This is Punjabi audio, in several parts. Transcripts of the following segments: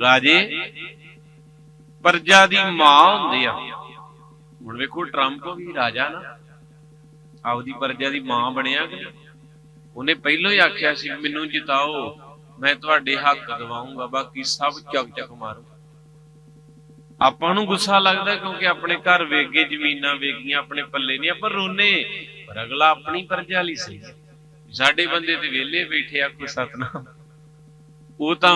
ਰਾਜੇ, ਪਰਜਾ ਦੀ ਮਾਂ ਹੁੰਦੀ ਆ। ਹੁਣ ਵੇਖੋ, ਟਰੰਪ ਵੀ ਰਾਜਾ ਨਾ। ਆਪਦੀ ਪ੍ਰਜਾ ਦੀ ਮਾਂ ਬਣਿਆ ਕਿ ਉਹਨੇ ਪਹਿਲਾਂ ਹੀ ਆਖਿਆ ਸੀ, ਮੈਨੂੰ ਜਿਤਾਓ, ਮੈਂ ਤੁਹਾਡੇ ਹੱਕ ਦਿਵਾਉਂਗਾ, ਬਾਕੀ ਸਭ ਚੱਕ ਚੱਕ ਮਾਰੋ। ਆਪਾਂ ਨੂੰ ਗੁੱਸਾ ਲੱਗਦਾ ਕਿਉਂਕਿ ਆਪਣੇ ਘਰ ਵੇਗੇ ਜ਼ਮੀਨਾਂ ਵੇਗੀਆਂ ਆਪਣੇ ਪੱਲੇ ਨਹੀਂ, ਆਪਾਂ ਰੋਨੇ ਪਰ ਅਗਲਾ ਆਪਣੀ ਪਰਜਾ ਲਈ ਸੀ ਸਾਡੇ ਬੰਦੇ ਤੇ ਵਿਹਲੇ ਬੈਠੇ ਆ, ਕੋਈ ਸਤਨਾਮ ਉਹ ਤਾਂ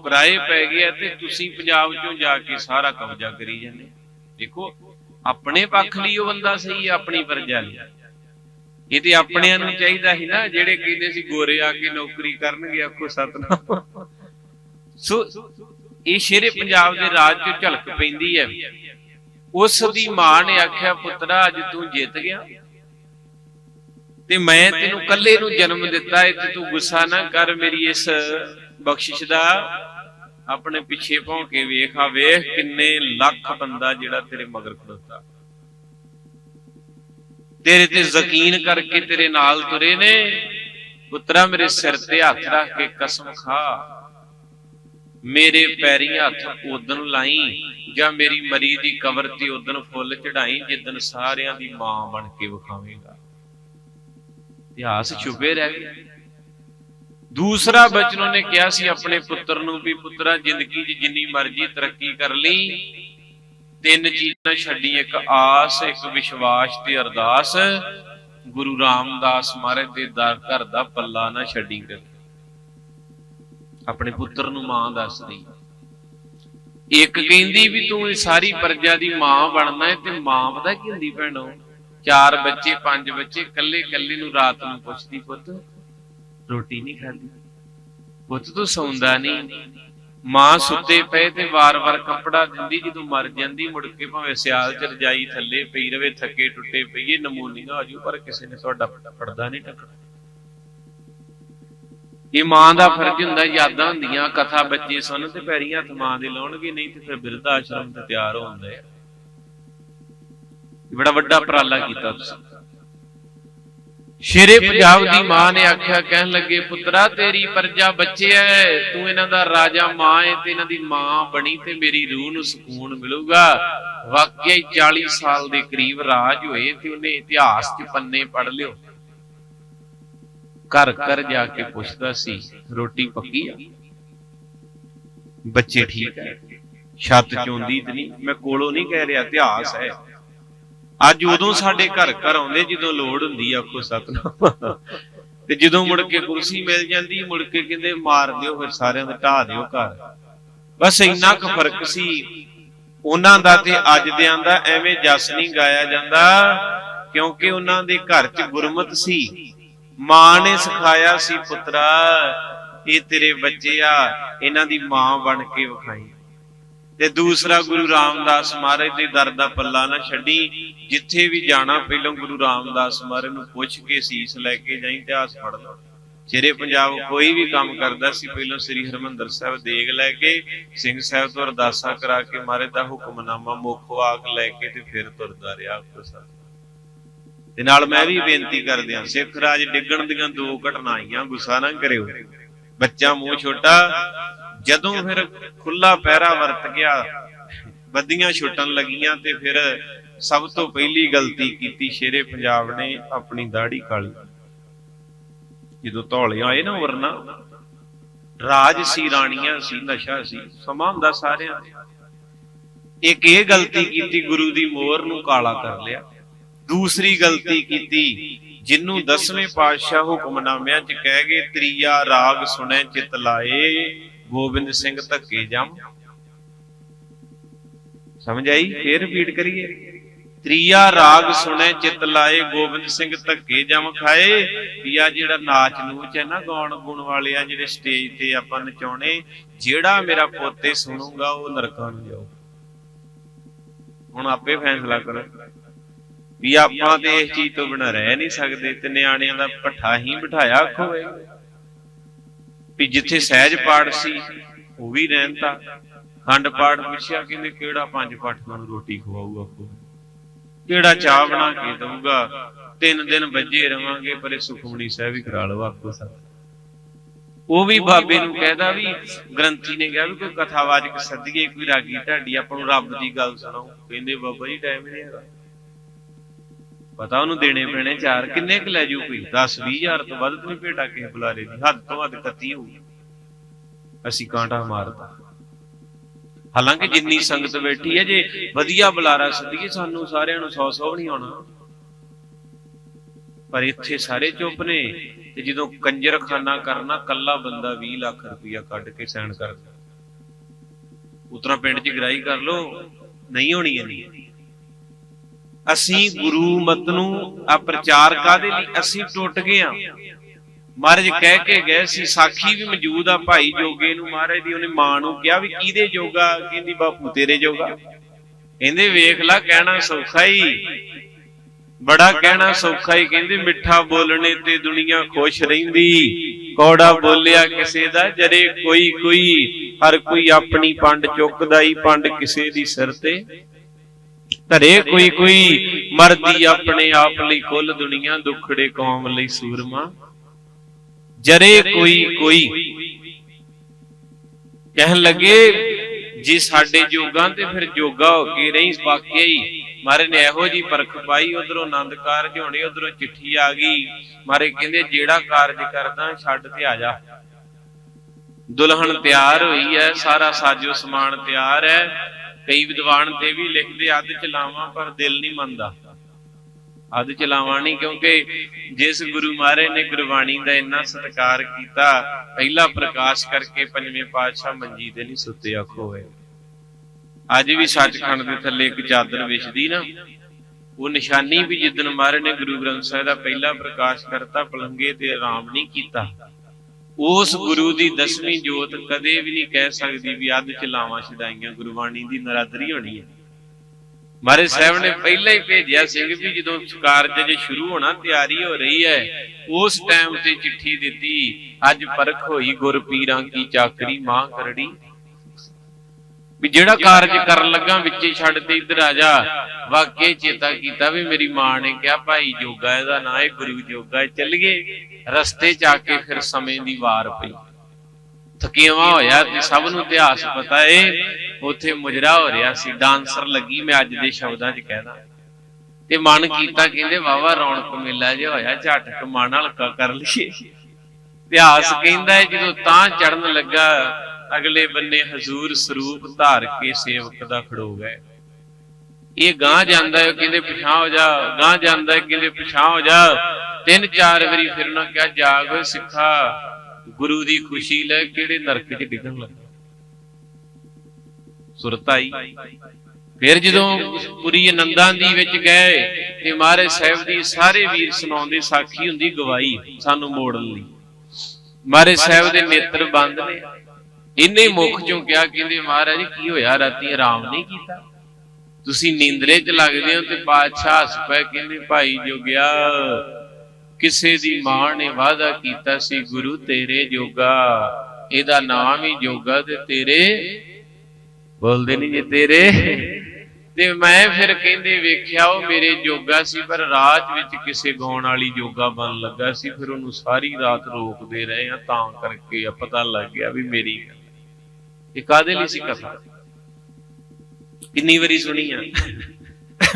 ਪਰਾਏ ਪੈ ਗਿਆ ਤੇ ਤੁਸੀਂ ਪੰਜਾਬ ਚੋਂ ਜਾ ਕੇ ਸਾਰਾ ਕਬਜ਼ਾ ਕਰੀ ਜਾਂਦੇ ਦੇਖੋ, ਆਪਣੇ ਪੱਖ ਲਈ ਉਹ ਬੰਦਾ ਸਹੀ ਆਪਣੀ ਪ੍ਰਜਾ ਲਈ। ਇਹ ਤੇ ਆਪਣਿਆਂ ਨੂੰ ਚਾਹੀਦਾ ਸੀ ਨਾ, ਜਿਹੜੇ ਕਹਿੰਦੇ ਸੀ ਗੋਰੇ ਆ ਕੇ ਨੌਕਰੀ ਕਰਨਗੇ, ਆਖੋ ਸਤਨਾਮ। ਸੋ, ਇਹ ਸ਼ੇਰੇ ਪੰਜਾਬ ਦੇ ਰਾਜ ਚ ਝਲਕ ਪੈਂਦੀ ਹੈ। ਉਸ ਦੀ ਮਾਂ ਨੇ ਆਖਿਆ, ਪੁੱਤਰਾ, ਅੱਜ ਤੂੰ ਜਿੱਤ ਗਿਆ। ਤੇ ਮੈਂ ਤੈਨੂੰ ਇਕੱਲੇ ਨੂੰ ਜਨਮ ਦਿੱਤਾ ਹੈ ਤੇ ਤੂੰ ਗੁੱਸਾ ਨਾ ਕਰ ਮੇਰੀ ਇਸ ਬਖਸ਼ਿਸ਼ ਦਾ ਆਪਣੇ ਪਿੱਛੇ ਭੌਂ ਕੇ ਵੇਖ ਆ ਵੇਖ ਕਿੰਨੇ ਲੱਖ ਬੰਦਾ ਜਿਹੜਾ ਤੇਰੇ ਮਗਰ ਖੜੋਤਾ। ਤੇਰੇ ਤੇ ਯਕੀਨ ਕਰਕੇ ਤੇਰੇ ਨਾਲ ਤੁਰੇ ਨੇ, ਪੁੱਤਰਾ ਮੇਰੇ ਸਿਰ ਤੇ ਹੱਥ ਰੱਖ ਕੇ ਕਸਮ ਖਾ। ਮੇਰੇ ਪੈਰੀ ਹੱਥ ਉਦਨ ਲਾਈ ਜਾਂ ਮੇਰੀ ਮਰੀ ਦੀ ਕਬਰ ਤੇ ਉਦਨ ਫੁੱਲ ਚੜਾਈ ਜਿੱਦਨ ਸਾਰਿਆਂ ਦੀ ਮਾਂ ਬਣ ਕੇ ਵਿਖਾਵੇਂਗਾ। ਇਤਿਹਾਸ ਛੁਪੇ ਰਹਿ ਗਿਆ ਦੂਸਰਾ ਬਚਨ ਉਹਨੇ ਕਿਹਾ ਸੀ ਆਪਣੇ ਪੁੱਤਰ ਨੂੰ ਵੀ ਪੁੱਤਰਾ, ਜ਼ਿੰਦਗੀ 'ਚ ਜਿੰਨੀ ਮਰਜ਼ੀ ਤਰੱਕੀ ਕਰ ਲਈ। ਤਿੰਨ ਚੀਜ਼ਾਂ ਛੱਡੀ ਇੱਕ ਆਸ, ਇੱਕ ਵਿਸ਼ਵਾਸ ਤੇ ਅਰਦਾਸ। ਗੁਰੂ ਰਾਮਦਾਸ ਮਹਾਰਾਜ ਦੇ ਦਰ, ਘਰ ਦਾ ਪੱਲਾ ਨਾ ਛੱਡੀ ਕਰ ਆਪਣੇ ਪੁੱਤਰ ਨੂੰ ਮਾਂ ਦੱਸਦੀ। ਇੱਕ ਕਹਿੰਦੀ ਵੀ ਤੂੰ ਇਹ ਸਾਰੀ ਪ੍ਰਜਾ ਦੀ ਮਾਂ ਬਣਨਾ ਹੈ ਤੇ ਮਾਂ ਪਤਾ ਕੀ ਹੁੰਦੀ ਭੈਣੋ? ਚਾਰ ਬੱਚੇ, ਪੰਜ ਬੱਚੇ ਇਕੱਲੇ ਇਕੱਲੇ ਨੂੰ ਰਾਤ ਨੂੰ ਪੁੱਛਦੀ ਪੁੱਤ ਰੋਟੀ ਨਹੀਂ ਖਾਦੀ। ਪੁੱਤ ਤੂੰ ਸੌਂਦਾ ਨਹੀਂ। ਮਾਂ ਸੁੱਤੇ ਪਏ ਤੇ ਵਾਰ-ਵਾਰ ਕੱਪੜਾ ਦਿੰਦੀ, ਜਦੋਂ ਮਰ ਜਾਂਦੀ, ਮੁੜ ਕੇ ਭਾਵੇਂ ਸਿਆਲ ਚ ਰਜਾਈ ਥੱਲੇ ਪਈ ਰਵੇ, ਥੱਕੇ ਟੁੱਟੇ ਪਈਏ ਨਮੂਨੀਆ ਆਜੂ, ਪਰ ਕਿਸੇ ਨੇ ਤੁਹਾਡਾ ਪੜਦਾ ਨਹੀਂ ਟੱਕਣਾ ਇਹ ਮਾਂ ਦਾ ਫਰਜ਼ ਹੁੰਦਾ, ਯਾਦਾਂ ਹੁੰਦੀਆਂ, ਕਥਾ ਬੱਚੇ ਸੁਣਨ ਤੇ ਪੈਰੀਂ ਹੱਥ ਮਾਂ ਦੇ ਲਾਉਣਗੇ, ਨਹੀਂ ਤੇ ਫਿਰ ਬਿਰਧ ਆਸ਼ਰਮ ਤੇ ਤਿਆਰ ਹੁੰਦੇ ਆ ਬੜਾ ਵੱਡਾ ਉਪਰਾਲਾ ਕੀਤਾ ਤੁਸੀਂ। ਸ਼ੇਰੇ ਪੰਜਾਬ ਦੀ ਮਾਂ ਨੇ ਆਖਿਆ ਕਹਿਣ ਲੱਗੇ ਪੁੱਤਰਾ ਤੇਰੀ ਪਰਜਾ ਬੱਚੇ ਐ ਤੂੰ ਇਹਨਾਂ ਦਾ ਰਾਜਾ ਮਾਂ ਐ ਤੇ ਇਹਨਾਂ ਦੀ ਮਾਂ ਬਣੀ ਤੇ ਮੇਰੀ ਰੂਹ ਨੂੰ ਸਕੂਨ ਮਿਲੂਗਾ। ਵਾਕਿਆ ਹੀ 40 ਸਾਲ ਦੇ ਕਰੀਬ ਰਾਜ ਹੋਏ ਤੇ ਉਹਨੇ ਇਤਿਹਾਸ 'ਚ ਪੰਨੇ ਪੜ ਲਿਓ। ਘਰ ਘਰ ਜਾ ਕੇ ਪੁੱਛਦਾ ਸੀ ਰੋਟੀ ਪੱਕੀ ਆ? ਬੱਚੇ ਠੀਕ ਐ ਛੱਤ ਚੋਂਦੀ ਤੇ ਨਹੀਂ ਮੈਂ ਕੋਲੋਂ ਨਹੀਂ ਕਹਿ ਰਿਹਾ ਇਤਿਹਾਸ ਹੈ। ਅੱਜ ਉਦੋਂ ਸਾਡੇ ਘਰ ਘਰ ਆਉਂਦੇ ਜਦੋਂ ਲੋੜ ਹੁੰਦੀ ਆ, ਆਖੋ ਸਤਨਾਮ। ਤੇ ਜਦੋਂ ਮੁੜ ਕੇ ਕੁਰਸੀ ਮਿਲ ਜਾਂਦੀ, ਮੁੜ ਕੇ ਕਹਿੰਦੇ ਮਾਰ ਦਿਓ, ਫਿਰ ਸਾਰਿਆਂ ਦੇ ਢਾ ਦਿਓ ਘਰ। ਬਸ ਇੰਨਾ ਕੁ ਫ਼ਰਕ ਸੀ। ਉਹਨਾਂ ਦਾ ਤੇ ਅੱਜ ਦਿਆਂ ਦਾ ਐਵੇਂ ਜਸ ਨਹੀਂ ਗਾਇਆ ਜਾਂਦਾ, ਕਿਉਂਕਿ ਉਹਨਾਂ ਦੇ ਘਰ 'ਚ ਗੁਰਮਤ ਸੀ। ਮਾਂ ਨੇ ਸਿਖਾਇਆ ਸੀ, ਪੁੱਤਰਾ, ਇਹ ਤੇਰੇ ਬੱਚੇ ਆ, ਇਹਨਾਂ ਦੀ ਮਾਂ ਬਣ ਕੇ ਵਿਖਾਈ। ਤੇ ਦੂਸਰਾ ਗੁਰੂ ਰਾਮਦਾਸ ਮਹਾਰਾਜ ਦੇ ਦਰ ਦਾ ਪੱਲਾ ਨਾ ਛੱਡੀ, ਜਿੱਥੇ ਵੀ ਜਾਣਾ ਪਹਿਲਾਂ ਗੁਰੂ ਰਾਮਦਾਸ ਮਹਾਰਾਜ ਨੂੰ ਪੁੱਛ ਕੇ ਸੀਸ ਲੈ ਕੇ ਜਾਈ, ਇਤਿਹਾਸ ਪੜ੍ਹ ਲਓ। ਸ਼ੇਰੇ ਪੰਜਾਬ ਕੋਈ ਵੀ ਕੰਮ ਕਰਦਾ ਸੀ, ਪਹਿਲਾਂ ਸ੍ਰੀ ਹਰਮੰਦਰ ਸਾਹਿਬ ਦੇਗ ਲੈ ਕੇ, ਸਿੰਘ ਸਾਹਿਬ ਤੋਂ ਅਰਦਾਸਾਂ ਕਰਾ ਕੇ ਮਹਾਰਾਜ ਦਾ ਹੁਕਮਨਾਮਾ ਮੁੱਖ ਆਗ ਲੈ ਕੇ ਤੇ ਫਿਰ ਤੁਰਦਾ ਰਿਹਾ ਗੁਰਸਾ ਤੇ ਨਾਲ ਮੈਂ ਵੀ ਬੇਨਤੀ ਕਰਦਿਆਂ ਸਿੱਖ ਰਾਜ ਡਿੱਗਣ ਦੀਆਂ ਦੋ ਘਟਨਾਈਆਂ ਗੁੱਸਾ ਨਾ ਕਰਿਓ। ਬੱਚਾ ਮੂੰਹ ਛੋਟਾ ਜਦੋਂ ਫਿਰ ਖੁੱਲਾ ਪਹਿਰਾ ਵਰਤ ਗਿਆ ਬੱਦੀਆਂ ਛੁੱਟਣ ਲੱਗੀਆਂ ਤੇ ਫਿਰ ਸਭ ਤੋਂ ਪਹਿਲੀ ਗਲਤੀ ਕੀਤੀ ਸ਼ੇਰੇ ਪੰਜਾਬ ਨੇ ਆਪਣੀ ਦਾੜੀ ਕਾਲੀ। ਜਦੋਂ ਧੌਲੇ ਆਏ ਨਾ ਵਰਨਾ, ਰਾਜ ਸੀ, ਰਾਣੀਆਂ ਸੀ, ਨਸ਼ਾ ਸੀ, ਸਮਾਂ ਹੁੰਦਾ ਸਾਰਿਆਂ ਇੱਕ ਇਹ ਗਲਤੀ ਕੀਤੀ ਗੁਰੂ ਦੀ ਮੋਹਰ ਨੂੰ ਕਾਲਾ ਕਰ ਲਿਆ। ਦੂਸਰੀ ਗਲਤੀ ਕੀਤੀ ਜਿੰਨੂੰ ਦਸਵੇਂ ਪਾਤਸ਼ਾਹ ਹੁਕਮਨਾਮਿਆਂ 'ਚ ਕਹਿ ਗਏ, ਤ੍ਰੀਆ ਰਾਗ ਸੁਣੈ, ਚਿਤ ਲਾਏ। ਗੋਬਿੰਦ ਸਿੰਘ ਧੱਕੇ ਜਮ। ਸਮਝ ਆਈ? ਫੇਰ ਰਿਪੀਟ ਕਰੀਏ। ਤ੍ਰੀਆ ਰਾਗ ਸੁਣੇ, ਚਿਤ ਲਾਏ, ਗੋਬਿੰਦ ਸਿੰਘ ਧੱਕੇ ਜਮ ਖਾਏ। ਵੀ ਜਿਹੜਾ ਨਾਚ ਨੂਚ ਹੈ ਨਾ, ਗਾਉਣ ਗੁਣ ਵਾਲੇ ਆ, ਜਿਹੜੇ ਸਟੇਜ ਤੇ ਆਪਾਂ ਨਚਾਉਣੇ, ਜਿਹੜਾ ਮੇਰਾ ਪੋਤੇ ਸੁਣੂਗਾ, ਉਹ ਨਰਕਾਂ ਨੂੰ ਜਾਊ। ਹੁਣ ਆਪੇ ਫੈਸਲਾ ਕਰੋ ਵੀ ਆਪਾਂ ਤੇ ਇਸ ਚੀਜ਼ ਤੋਂ ਬਿਨਾਂ ਰਹਿ ਨਹੀਂ ਸਕਦੇ, ਤੇ ਨਿਆਣਿਆਂ ਦਾ ਪੱਠਾ ਹੀ ਬਿਠਾਇਆ ਖੋਏ ਵੀ ਜਿੱਥੇ ਸਹਿਜ ਪਾਠ ਸੀ, ਉਹ ਵੀ ਰਹਿੰਦਾ ਖੰਡ ਪਾਠ ਪੁੱਛਿਆ ਕਹਿੰਦੇ, ਕਿਹੜਾ ਪੰਜ ਪਾਠਾਂ ਨੂੰ ਰੋਟੀ ਖਵਾਊਗਾ ਕੋ ਕਿਹੜਾ ਚਾਹ ਬਣਾ ਕੇ ਦਊਗਾ? ਤਿੰਨ ਦਿਨ ਵੱਜੇ ਰਵਾਂਗੇ, ਪਰੇ ਇਹ ਸੁਖਮਣੀ ਸਾਹਿਬ ਹੀ ਕਰਾ ਲਓ ਆਖੋ ਸਭ। ਉਹ ਵੀ ਬਾਬੇ ਨੂੰ ਕਹਿਦਾ ਵੀ, ਗ੍ਰੰਥੀ ਨੇ ਕਿਹਾ ਵੀ ਕੋਈ ਕਥਾਵਾਚਕ ਸੱਦੀਏ, ਕੋਈ ਰਾਗੀ ਢਾਡੀ, ਆਪਾਂ ਨੂੰ ਰੱਬ ਦੀ ਗੱਲ ਸੁਣਾਓ। ਕਹਿੰਦੇ, ਬਾਬਾ ਜੀ ਟਾਈਮ ਨਹੀਂ ਹੈਗਾ। ਪਤਾ ਉਹਨੂੰ ਦੇਣੇ ਪੈਣੇ ਚਾਰ, ਕਿੰਨੇ ਕੁ ਲੈ ਜੂ ਕੋਈ? 10 20000 ਤੋਂ ਵੱਧ ਤਾਂ ਨਹੀਂ ਭੇਟਾ ਕਿਸੇ ਬੁਲਾਰੇ ਦੀ, ਹੱਦ ਤੋਂ ਹੱਦ ਕੱਤੀ ਹੋਊ ਅਸੀਂ ਕਾਂਟਾ ਮਾਰਦਾ ਹਾਲਾਂਕਿ ਜਿੰਨੀ ਸੰਗਤ ਬੈਠੀ ਹੈ, ਜੇ ਵਧੀਆ ਬੁਲਾਰਾ ਸੱਦੀਏ, ਸਾਨੂੰ ਸਾਰਿਆਂ ਨੂੰ 100 100 ਨਹੀਂ ਆਉਣਾ। ਪਰ ਇੱਥੇ ਸਾਰੇ ਚੁੱਪ ਨੇ ਤੇ ਜਦੋਂ ਕੰਜਰਖਾਨਾ ਕਰਨਾ, ਕੱਲਾ ਬੰਦਾ 20 ਲੱਖ ਰੁਪਇਆ ਕੱਢ ਕੇ ਸਾਈਨ ਕਰਦਾ। ਉਤਰਾ ਪਿੰਡ 'ਚ ਗਰਾਈ ਕਰ ਲੋ ਨਹੀਂ ਹੋਣੀ ਇੰਨੀ। ਅਸੀਂ ਗੁਰੂ ਮਤ ਨੂੰ ਆ ਪ੍ਰਚਾਰ ਕਾਦੇ ਲਈ? ਅਸੀਂ ਟੁੱਟ ਗਏ ਆ ਮਹਾਰਾਜ ਕਹਿ ਕੇ ਗਏ ਸੀ ਸਾਖੀ ਵੀ ਮੌਜੂਦ ਆ ਭਾਈ ਜੋਗੇ ਨੂੰ। ਮਹਾਰਾਜ ਦੀ ਉਹਨੇ ਮਾਂ ਨੂੰ ਕਿਹਾ ਵੀ ਕਿਹਦੇ ਜੋਗਾ? ਕਹਿੰਦੀ ਬਾਪੂ ਤੇਰੇ ਜੋਗਾ? ਕਹਿੰਦੇ ਵੇਖ ਲੈ ਕਹਿਣਾ ਸੌਖਾ ਹੀ। ਬੜਾ ਕਹਿਣਾ ਸੌਖਾ ਹੀ। ਕਹਿੰਦੇ ਮਿੱਠਾ ਬੋਲਣੇ ਤੇ ਦੁਨੀਆ ਖੁਸ਼ ਰਹਿੰਦੀ। ਕੌੜਾ ਬੋਲਿਆ ਕਿਸੇ ਦਾ ਜਰੇ ਕੋਈ ਕੋਈ ਹਰ ਕੋਈ ਆਪਣੀ ਪੰਡ ਚੁੱਕਦਾ ਹੀ ਪੰਡ ਕਿਸੇ ਦੀ ਸਿਰ ਤੇ। ਧਰੇ ਕੋਈ ਕੋਈ ਮਰਦੀ ਆਪਣੇ ਆਪ ਲਈ ਕੁੱਲ ਦੁਨੀਆ, ਦੁਖੜੇ ਕੌਮ ਲਈ ਸੂਰਮਾ। ਜਰੇ ਕੋਈ ਕੋਈ ਕਹਿਣ ਲੱਗੇ, ਜੇ ਸਾਡੇ ਜੋਗਾਂ ਤੇ ਫਿਰ ਜੋਗਾ ਹੋ ਕੇ ਰਹੀ, ਵਾਕਿਆ ਹੀ ਮਾਰੇ ਨੇ ਇਹੋ ਜੀ ਪਰਖ ਪਾਈ, ਉਧਰੋਂ ਆਨੰਦ ਕਾਰਜ ਹੋਣੇ, ਉਧਰੋਂ ਚਿੱਠੀ ਆ ਗਈ। ਮਾਰੇ ਕਹਿੰਦੇ, ਜਿਹੜਾ ਕਾਰਜ ਕਰਦਾ, ਛੱਡ ਤੇ ਆ ਜਾ। ਦੁਲਹਨ ਤਿਆਰ ਹੋਈ ਹੈ, ਸਾਰਾ ਸਾਜੋ ਸਮਾਨ ਤਿਆਰ ਹੈ। ਕਈ ਵਿਦਵਾਨ ਤੇ ਵੀ ਲਿਖਦੇ, ਅੱਧ ਚਲਾਵਾਂ ਪਰ ਦਿਲ ਨਹੀਂ ਮੰਨਦਾ। ਅੱਧ ਚਲਾਵਾਂ ਨਹੀਂ, ਕਿਉਂਕਿ ਜਿਸ ਗੁਰੂ ਮਹਾਰਾਜ ਨੇ ਗੁਰਬਾਣੀ ਦਾ ਇੰਨਾ ਸਤਿਕਾਰ ਕੀਤਾ, ਪਹਿਲਾ ਪ੍ਰਕਾਸ਼ ਕਰਕੇ ਪੰਜਵੇਂ ਪਾਤਸ਼ਾਹ ਮੰਜੀ ਤੇ ਨਹੀਂ ਸੁੱਤੇ ਆਖੋ ਹੋਏ। ਅੱਜ ਵੀ ਸੱਚਖੰਡ ਦੇ ਥੱਲੇ ਇੱਕ ਚਾਦਰ ਵਿਛਦੀ ਨਾ, ਉਹ ਨਿਸ਼ਾਨੀ ਵੀ ਜਿੱਦਨ ਮਹਾਰਾਜ ਨੇ ਗੁਰੂ ਗ੍ਰੰਥ ਸਾਹਿਬ ਦਾ ਪਹਿਲਾ ਪ੍ਰਕਾਸ਼ ਕਰਤਾ, ਪਲੰਗੇ ਤੇ ਆਰਾਮ ਨਹੀਂ ਕੀਤਾ। ਉਸ ਗੁਰੂ ਦੀ ਦਸਵੀਂ ਜੋਤ ਕਦੇ ਵੀ ਨਹੀਂ ਕਹਿ ਸਕਦੀ ਵੀ ਅੱਧ ਚਲਾਵਾਂ ਛਡਾਈਆਂ ਗੁਰਬਾਣੀ ਦੀ ਨਰਾਦਰੀ ਹੋਣੀ ਹੈ। ਮਾਰੇ ਸਾਹਿਬ ਨੇ ਪਹਿਲਾਂ ਹੀ ਭੇਜਿਆ ਸਿੰਘ ਵੀ ਜਦੋਂ ਕਾਰਜ ਜੇ ਸ਼ੁਰੂ ਹੋਣਾ ਤਿਆਰੀ ਹੋ ਰਹੀ ਹੈ ਉਸ ਟਾਈਮ ਤੇ ਚਿੱਠੀ ਦਿੱਤੀ ਅੱਜ ਪਰਖ ਹੋਈ ਗੁਰ ਪੀਰਾਂ ਕੀ ਚਾਕਰੀ ਮਾਂ ਕਰੜੀ। ਵੀ ਜਿਹੜਾ ਕਾਰਜ ਕਰਨ ਲੱਗਾ ਵਿੱਚੇ ਛੱਡ ਤੇ ਇੱਧਰ ਆ ਜਾ। ਵਾਕਈ ਚੇਤਾ ਕੀਤਾ ਵੀ ਮੇਰੀ ਮਾਂ ਨੇ ਕਿਹਾ ਭਾਈ ਜੋਗਾ ਇਹਦਾ ਨਾਂ ਹੈ ਗੁਰੂ ਜੋਗਾ ਚੱਲੀਏ ਰਸਤੇ ਚ ਆ ਕੇ ਫਿਰ ਸਮੇਂ ਦੀ ਵਾਰ ਪਈ। ਥਕੇਵਾ ਹੋਇਆ ਤੇ ਸਭ ਨੂੰ ਇਤਿਹਾਸ ਪਤਾ ਏ ਉੱਥੇ ਮੁਜਰਾ ਹੋ ਰਿਹਾ ਸੀ। ਡਾਂਸਰ ਲੱਗੀ ਮੈਂ ਅੱਜ ਦੇ ਸ਼ਬਦਾਂ 'ਚ ਕਹਿਦਾ ਤੇ ਮਨ ਕੀਤਾ ਕਹਿੰਦੇ ਵਾਵਾ ਰੌਣਕ ਮੇਲਾ ਜਿਹਾ ਹੋਇਆ ਝਟਕ ਮਨ ਹਲਕਾ ਕਰ ਲਈਏ। ਇਤਿਹਾਸ ਕਹਿੰਦਾ ਜਦੋਂ ਤਾਂ ਚੜਨ ਲੱਗਾ ਅਗਲੇ ਬੰਨੇ ਹਜ਼ੂਰ ਸਰੂਪ ਧਾਰ ਕੇ ਸੇਵਕ ਦਾ ਖੜੋ ਗਏ ਇਹ ਗਾਂ ਜਾਂਦਾ ਹੈ, ਕਹਿੰਦੇ ਪਿਛਾਂ ਹੋ ਜਾ ਗਾਂ ਜਾਂਦਾ ਹੈ, ਕਹਿੰਦੇ ਪਿਛਾਂ ਹੋ ਜਾ। ਤਿੰਨ ਚਾਰ ਵਾਰੀ ਫਿਰ ਕਿਹਾ, ਜਾਗ ਓਏ ਸਿੱਖਾ, ਗੁਰੂ ਦੀ ਖੁਸ਼ੀ ਲੈ ਕਿਹੜੇ ਨਰਕ 'ਚ ਡਿੱਗਣ ਲੱਗਾ। ਸੁਰਤ ਆਈ। ਫਿਰ ਜਦੋਂ ਪੁਰੀ ਆਨੰਦਾਂ ਦੀ ਵਿੱਚ ਗਏ, ਤੇ ਮਹਾਰਾਜ ਸਾਹਿਬ ਦੀ ਸਾਰੇ ਵੀਰ ਸੁਣਾਉਂਦੇ, ਸਾਖੀ ਹੁੰਦੀ ਗਵਾਹੀ ਸਾਨੂੰ ਮੋੜਨ ਲਈ। ਮਹਾਰਾਜ ਸਾਹਿਬ ਦੇ ਨੇਤਰ ਬੰਦ ਨੇ। ਇੰਨੇ ਮੁਖ ਚੋਂ ਕਿਹਾ ਕਹਿੰਦੇ ਮਹਾਰਾਜ ਕੀ ਹੋਇਆ? ਰਾਤੀ ਆਰਾਮ ਨਹੀਂ ਕੀਤਾ। ਤੁਸੀਂ ਨੀਂਦਰੇ 'ਚ ਲੱਗਦੇ ਹੋ ਤੇ ਬਾਦਸ਼ਾਹ ਹੱਸ ਪਏ ਕਹਿੰਦੇ ਭਾਈ ਜੋਗਿਆ ਕਿਸੇ ਦੀ ਮਾਂ ਨੇ ਵਾਅਦਾ ਕੀਤਾ ਸੀ ਗੁਰੂ ਤੇਰੇ ਜੋਗਾ। ਇਹਦਾ ਨਾਮ ਹੀ ਜੋਗਾ ਤੇ ਤੇਰੇ ਬੋਲਦੇ ਨਹੀਂ ਜੇ ਤੇਰੇ। ਤੇ ਮੈਂ ਫਿਰ ਕਹਿੰਦੇ ਵੇਖਿਆ ਉਹ ਮੇਰੇ ਜੋਗਾ ਸੀ ਪਰ ਰਾਤ ਵਿੱਚ ਕਿਸੇ ਗਾਉਣ ਵਾਲੀ ਜੋਗਾ ਬਣ ਲੱਗਾ ਸੀ। ਫਿਰ ਉਹਨੂੰ ਸਾਰੀ ਰਾਤ ਰੋਕਦੇ ਰਹੇ ਆ ਤਾਂ ਕਰਕੇ ਆ ਪਤਾ ਲੱਗ ਗਿਆ ਵੀ ਮੇਰੀ ਗੱਲ ਇਹ ਕਾਦੇ ਲਈ ਸੀ ਕਥਾ ਕਿੰਨੀ ਵਾਰੀ ਸੁਣੀ ਆ।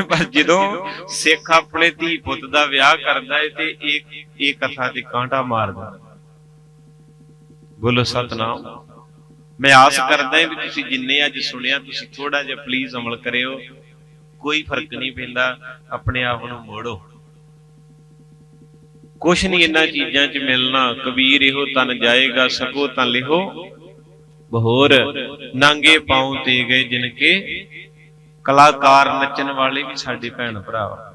ਪਰ ਜਦੋਂ ਸਿੱਖ ਆਪਣੇ ਧੀ ਪੁੱਤ ਦਾ ਵਿਆਹ ਕਰਦਾ ਹੈ ਤੇ ਇਹ ਇਹ ਕਥਾ ਤੇ ਕਾਂਟਾ ਮਾਰਦਾ। ਬੋਲੋ ਸਤਨਾਮ। ਮੈਂ ਆਸ ਕਰਦਾ ਹਾਂ ਵੀ ਤੁਸੀਂ ਜਿੰਨੇ ਅੱਜ ਸੁਣਿਆ ਤੁਸੀਂ ਥੋੜਾ ਜਿਹਾ ਪਲੀਜ਼ ਅਮਲ ਕਰਿਓ। ਕੋਈ ਫ਼ਰਕ ਨਹੀਂ ਪੈਂਦਾ ਆਪਣੇ ਆਪ ਨੂੰ ਮੋੜੋ। ਕੁਛ ਨਹੀਂ ਇਹਨਾਂ ਚੀਜ਼ਾਂ 'ਚ ਮਿਲਣਾ। ਕਬੀਰ ਇਹੋ ਤਨ ਜਾਏਗਾ ਸਕੋ ਤਾਂ ਲਿਹੋ। ਬਹੋਰ ਨਾਂਗੇ ਪਾਉ ਤੇ ਗਏ ਜਿਨ ਕੇ ਕਲਾਕਾਰ ਨੱਚਣ ਵਾਲੇ ਵੀ ਸਾਡੇ ਭੈਣ ਭਰਾ ਵਾ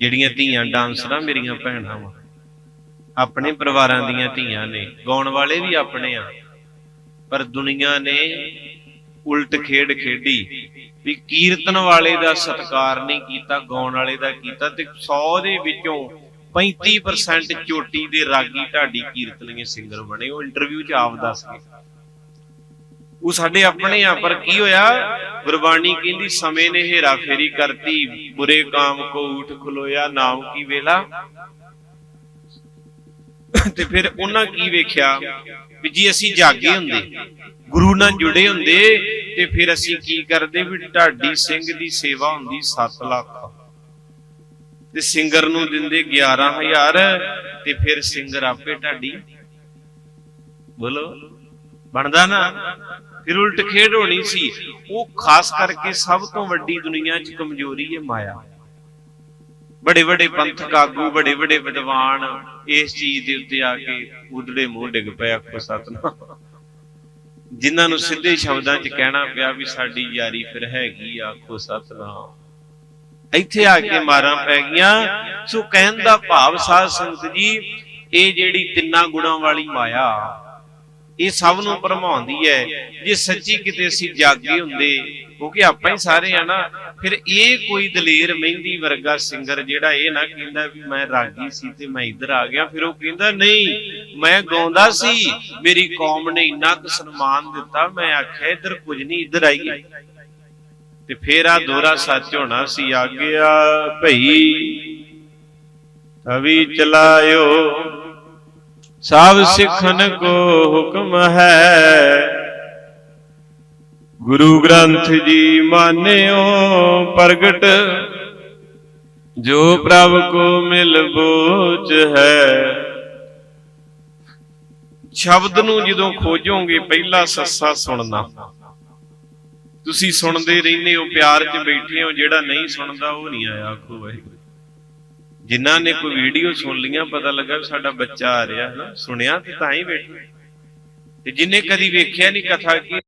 ਜਿਹੜੀਆਂ ਧੀਆਂ ਡਾਂਸਰਾਂ ਮੇਰੀਆਂ ਭੈਣਾਂ ਵਾ। ਆਪਣੇ ਪਰਿਵਾਰਾਂ ਦੀਆਂ ਧੀਆਂ ਨੇ, ਗਾਉਣ ਵਾਲੇ ਵੀ ਆਪਣੇ ਆ। ਪਰ ਦੁਨੀਆ ਨੇ ਉਲਟ ਖੇਡ ਖੇਡੀ ਵੀ ਕੀਰਤਨ ਵਾਲੇ ਦਾ ਸਤਕਾਰ ਨਹੀਂ ਕੀਤਾ, ਗਾਉਣ ਵਾਲੇ ਦਾ ਕੀਤਾ ਤੇ 100 ਦੇ ਵਿੱਚੋਂ 35% ਚੋਟੀ ਦੇ ਰਾਗੀ ਢਾਡੀ ਕੀਰਤਨੀਏ ਸਿੰਗਰ ਬਣੇ। ਉਹ ਇੰਟਰਵਿਊ 'ਚ ਆਪ ਦੱਸ ਗਏ। ਉਹ ਸਾਡੇ ਆਪਣੇ ਆ ਪਰ ਕੀ ਹੋਇਆ? ਗੁਰਬਾਣੀ ਕਹਿੰਦੀ, ਸਮੇਂ ਨੇ ਹੇਰਾ ਫੇਰੀ ਕਰਤੀ, ਬੁਰੇ ਕਾਮ ਕੋ ਉਠ ਖਲੋਇਆ, ਨਾਮ ਕੀ ਵੇਲਾ? ਤੇ ਫਿਰ ਉਹਨਾਂ ਕੀ ਵੇਖਿਆ? ਵੀ ਜੀ ਅਸੀਂ ਜਾਗੇ ਹੁੰਦੇ, ਗੁਰੂ ਨਾਲ ਜੁੜੇ ਹੁੰਦੇ, ਤੇ ਫਿਰ ਅਸੀਂ ਕੀ ਕਰਦੇ? ਵੀ ਢਾਡੀ ਸਿੰਘ ਦੀ ਸੇਵਾ ਹੁੰਦੀ 7 ਲੱਖ। ਤੇ ਸਿੰਗਰ ਨੂੰ ਦਿੰਦੇ 11000 ਤੇ ਫਿਰ ਸਿੰਗਰ ਆਪੇ ਢਾਡੀ ਬੋਲੋ, ਬਣਦਾ ਨਾ? ਫਿਰ ਉਲਟ ਖੇਡ ਹੋਣੀ ਸੀ। ਉਹ ਖਾਸ ਕਰਕੇ ਸਭ ਤੋਂ ਵੱਡੀ ਦੁਨੀਆ 'ਚ ਕਮਜ਼ੋਰੀ ਹੈ ਮਾਇਆ। ਬੜੇ ਬੜੇ ਪੰਥਕ ਆਗੂ ਬੜੇ ਬੜੇ ਵਿਦਵਾਨ ਇਸ ਚੀਜ਼ ਦੇ ਉੱਤੇ ਆ ਕੇ ਉਦੜੇ ਮੂੰਹ ਡਿੱਗ ਪਏ ਆਖੋ ਸਤਨਾਮ। ਜਿਨ੍ਹਾਂ ਨੂੰ ਸਿੱਧੇ ਸ਼ਬਦਾਂ 'ਚ ਕਹਿਣਾ ਪਿਆ ਵੀ ਸਾਡੀ ਯਾਰੀ ਫਿਰ ਹੈਗੀ ਆ, ਆਖੋ ਸਤਨਾਮ। ਇੱਥੇ ਆ ਕੇ ਮਾਰਾਂ ਪੈ ਗਈਆਂ। ਸੋ ਕਹਿਣ ਦਾ ਭਾਵ ਸਾਧ ਸੰਗਤ ਜੀ ਇਹ ਜਿਹੜੀ ਤਿੰਨਾਂ ਗੁਣਾਂ ਵਾਲੀ ਮਾਇਆ ਇਹ ਸਭ ਨੂੰ ਭਰਮਾਉਂਦੀ ਹੈ। ਜੇ ਸੱਚੀ ਕਿਤੇ ਅਸੀਂ ਜਾਗੇ ਹੁੰਦੇ, ਕਿਉਂਕਿ ਆਪਾਂ ਹੀ ਸਾਰੇ ਆ ਨਾ, ਫਿਰ ਇਹ ਕੋਈ ਦਲੇਰ ਮਹਿੰਦੀ ਵਰਗਾ ਸਿੰਗਰ ਜਿਹੜਾ ਇਹ ਨਾ ਕਹਿੰਦਾ ਵੀ ਮੈਂ ਰਾਗੀ ਸੀ ਤੇ ਮੈਂ ਇੱਧਰ ਆ ਗਿਆ, ਫਿਰ ਉਹ ਕਹਿੰਦਾ, ਨਹੀਂ, ਮੈਂ ਗਾਉਂਦਾ ਸੀ, ਮੇਰੀ ਕੌਮ ਨੇ ਇੰਨਾ ਕੁ ਸਨਮਾਨ ਦਿੱਤਾ, ਮੈਂ ਆਖਿਆ, ਇੱਧਰ ਕੁਝ ਨਹੀਂ, ਇੱਧਰ ਆਈਏ ਤੇ ਫੇਰ ਆ ਦੋਰਾ ਸੱਚ ਹੋਣਾ ਸੀ, ਆਗਿਆ ਭਈ ਤਵੀ ਚਲਾਇਓ ਸਭ ਸਿੱਖਨ ਕੋ ਹੁਕਮ ਹੈ। ਗੁਰੂ ਗ੍ਰੰਥ ਜੀ ਮਾਨਿਓ ਪ੍ਰਗਟ। ਜੋ ਪ੍ਰਭ ਕੋ ਮਿਲ ਬੋਚ ਹੈ। ਸ਼ਬਦ ਨੂੰ ਜਦੋਂ ਖੋਜੋਗੇ ਪਹਿਲਾ ਸੱਸਾ ਸੁਣਨਾ। ਤੁਸੀਂ ਸੁਣਦੇ ਰਹਿੰਦੇ ਹੋ ਪਿਆਰ 'ਚ ਬੈਠੇ ਹੋ ਜਿਹੜਾ ਨਹੀਂ ਸੁਣਦਾ ਉਹ ਨਹੀਂ ਆਇਆ ਆਖੋ ਵਾਹਿਗੁਰੂ। ਜਿਨ੍ਹਾਂ ਨੇ ਕੋਈ ਵੀਡੀਓ ਸੁਣ ਲੀਆਂ ਪਤਾ ਲੱਗਾ ਵੀ ਸਾਡਾ ਬੱਚਾ ਆ ਰਿਹਾ ਹੈ ਨਾ ਸੁਣਿਆ ਤੇ ਤਾਂ ਹੀ ਬੈਠੇ। ਤੇ ਜਿਨੇ ਕਦੀ ਵੇਖਿਆ ਨਹੀਂ ਕਥਾ ਕੀ